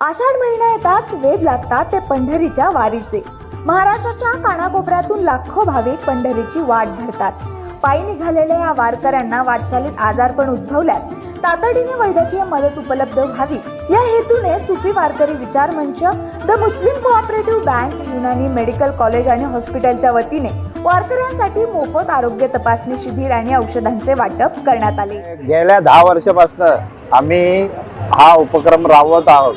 आषाढ महिना येताच वेध लागतात ते पंढरीच्या वारीचे. महाराष्ट्राच्या कानाकोपऱ्यातून लाखो भाविक पंढरीची वाट धरतात. पायी निघालेल्या या वारकऱ्यांना वाटचालीत आजारपण उद्भवल्यास तातडीने वैद्यकीय मदत उपलब्ध व्हावी. या हेतूने सुफी वारकरी विचार मंच the Muslim cooperative bank Unani medical college आणि हॉस्पिटलच्या वतीने वारकऱ्यांसाठी मोफत आरोग्य तपासणी शिबिर आणि औषधांचे वाटप करण्यात आले. गेल्या दहा वर्षापासून आम्ही हा उपक्रम राबवत आहोत.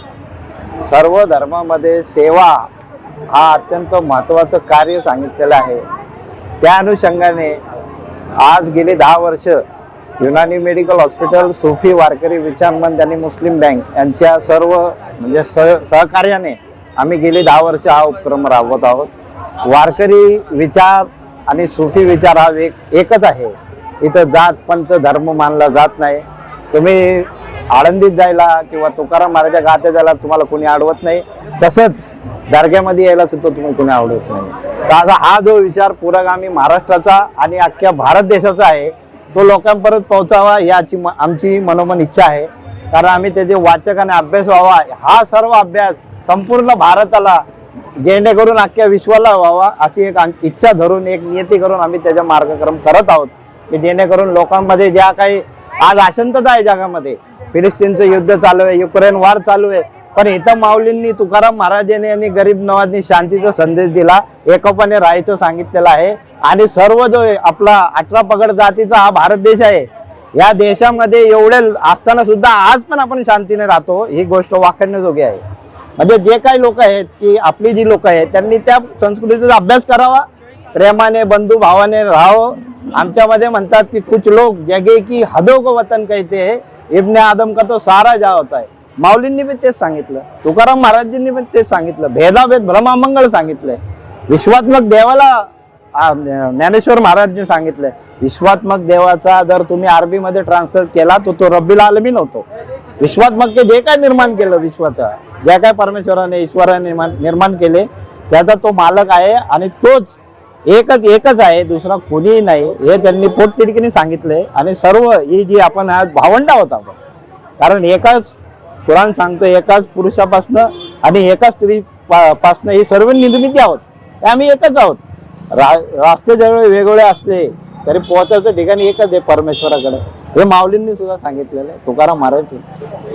सर्व धर्मामध्ये सेवा हा अत्यंत महत्त्वाचं कार्य सांगितलेलं आहे. त्या अनुषंगाने आज गेली दहा वर्ष युनानी मेडिकल हॉस्पिटल सुफी वारकरी विचारमन आणि मुस्लिम बँक यांच्या सर्व म्हणजे सह सहकार्याने आम्ही गेली दहा वर्ष हा उपक्रम राबवत आहोत. वारकरी विचार आणि सुफी विचार हा एक एकच आहे. इथं जात पंत धर्म मानला जात नाही. तुम्ही आळंदीत जायला किंवा तुकाराम महाराजा गाते जायला तुम्हाला कोणी अडवत नाही. तसंच दर्ग्यामध्ये यायला सुद्धा तुम्ही कोणी आवडत नाही. तर आता हा जो विचार पुरोगामी महाराष्ट्राचा आणि अख्ख्या भारत देशाचा आहे तो लोकांपर्यंत पोहोचावा याची म- आमची मनोमन इच्छा आहे. कारण आम्ही त्याचे वाचक आणि अभ्यास व्हावा हा सर्व अभ्यास संपूर्ण भारताला जेणेकरून अख्ख्या विश्वाला व्हावा अशी एक इच्छा धरून एक नियती करून आम्ही त्याचा मार्गक्रम करत आहोत. की जेणेकरून लोकांमध्ये ज्या काही आज अशांतता आहे जगामध्ये फिलिस्तीनचं युद्ध चालू आहे युक्रेन वार चालू आहे. पण इथं माऊलींनी तुकाराम महाराजांनी आणि गरीब नवाजनी शांतीचा संदेश दिला एकोपाने राहायचं सांगितलेलं आहे. आणि सर्व जो आपला अठरा पगड जातीचा हा भारत देश आहे या देशामध्ये एवढे असताना सुद्धा आज पण आपण शांतीने राहतो ही गोष्ट वाखडण्याजोगी आहे. म्हणजे जे काही लोक आहेत की आपली जी लोक आहेत त्यांनी त्या संस्कृतीचा अभ्यास करावा. प्रेमाने बंधू भावाने राहावं आमच्यामध्ये म्हणतात की कुछ लोक जगे की हदो को वतन कहते इबने आदम का तो सारा जा होता आहे माऊलींनी पण तेच सांगितलं तुकाराम महाराजांनी पण तेच सांगितलं भेदाभेद भ्रमामंगळ सांगितलंय विश्वात्मक देवाला ज्ञानेश्वर महाराजांनी सांगितलंय विश्वात्मक देवाचा जर तुम्ही अरबी मध्ये ट्रान्सफर केला तर तो रब्बील आलमीन होतो. विश्वात्मक जे काय निर्माण केलं विश्वाचा ज्या काय परमेश्वराने ईश्वराने निर्माण निर्माण केले त्याचा तो मालक आहे आणि तोच एकच एकच आहे दुसरा कोणीही नाही. हे त्यांनी पोटतिडकीने सांगितलंय. आणि सर्व ही जी आपण आज भावंड आहोत आपण. कारण एकाच कुराण सांगतो एकाच पुरुषापासनं आणि एकाच स्त्री पा- पासनं ही सर्व निर्मिती आहोत. ते आम्ही एकच आहोत. रा रास्ते जवळ वेगवेगळे असले तरी पोहोचायचं ठिकाणी एकच आहे परमेश्वराकडे. हे माऊलींनी सुद्धा सांगितलेलं आहे. तुकाराम महाराज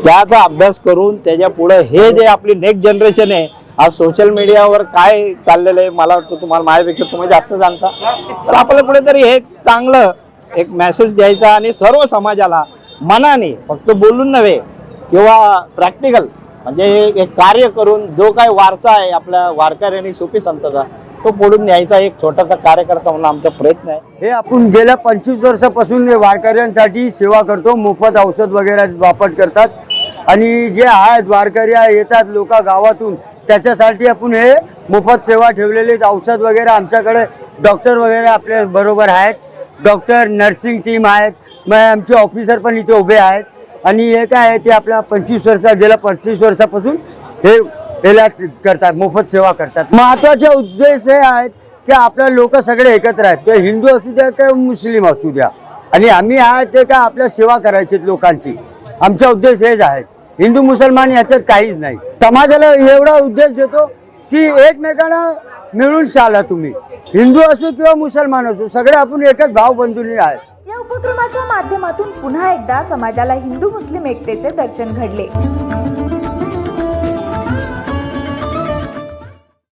त्याचा अभ्यास करून त्याच्या पुढे हे जे आपली नेक्स्ट जनरेशन आहे आज सोशल मीडियावर काय चाललेलं आहे मला वाटतं तुम्हाला माझ्यापेक्षा तुम्ही जास्त जाणता. तर आपल्याला कुठेतरी हे चांगलं एक मेसेज द्यायचा आणि सर्व समाजाला मनाने फक्त बोलून नव्हे किंवा प्रॅक्टिकल म्हणजे एक कार्य करून जो काय वारसा आहे आपल्या वारकऱ्यांनी सुपी संतचा तो पुढून न्यायचा एक छोटासा कार्यकर्ता म्हणून आमचा प्रयत्न आहे. हे आपण गेल्या पंचवीस वर्षापासून वारकऱ्यांसाठी सेवा करतो मोफत औषध वगैरे वापर करतात आणि जे आहे वारकरी आहे, येतात लोक गावातून त्याच्यासाठी आपण हे मोफत सेवा ठेवलेले औषध वगैरे आमच्याकडे डॉक्टर वगैरे आपल्या बरोबर आहेत. डॉक्टर नर्सिंग टीम आहेत. मग आमचे ऑफिसर पण इथे उभे आहेत. आणि हे काय आहे ते आपल्या पंचवीस वर्षा गेल्या पंचवीस वर्षापासून हे याला करतात मोफत सेवा करतात. महत्त्वाचे उद्देश हे आहेत की आपल्या लोक सगळे एकत्र आहेत. ते हिंदू असू द्या ते मुस्लिम असू द्या. आणि आम्ही आहे ते काय आपल्या सेवा करायची लोकांची. आमचा उद्देश हेच आहेत हिंदू मुसलमान याच्यात काहीच नाही. समाजाला एवढा उद्देश देतो की एकमेकांना मिळून चाला तुम्ही. हिंदू असो किंवा मुसलमान असो सगळे आपण एकच भाव बंधुनी आहे या उपक्रमाच्या माध्यमातून पुन्हा एकदा समाजाला हिंदू मुस्लिम एकतेचे दर्शन घडले.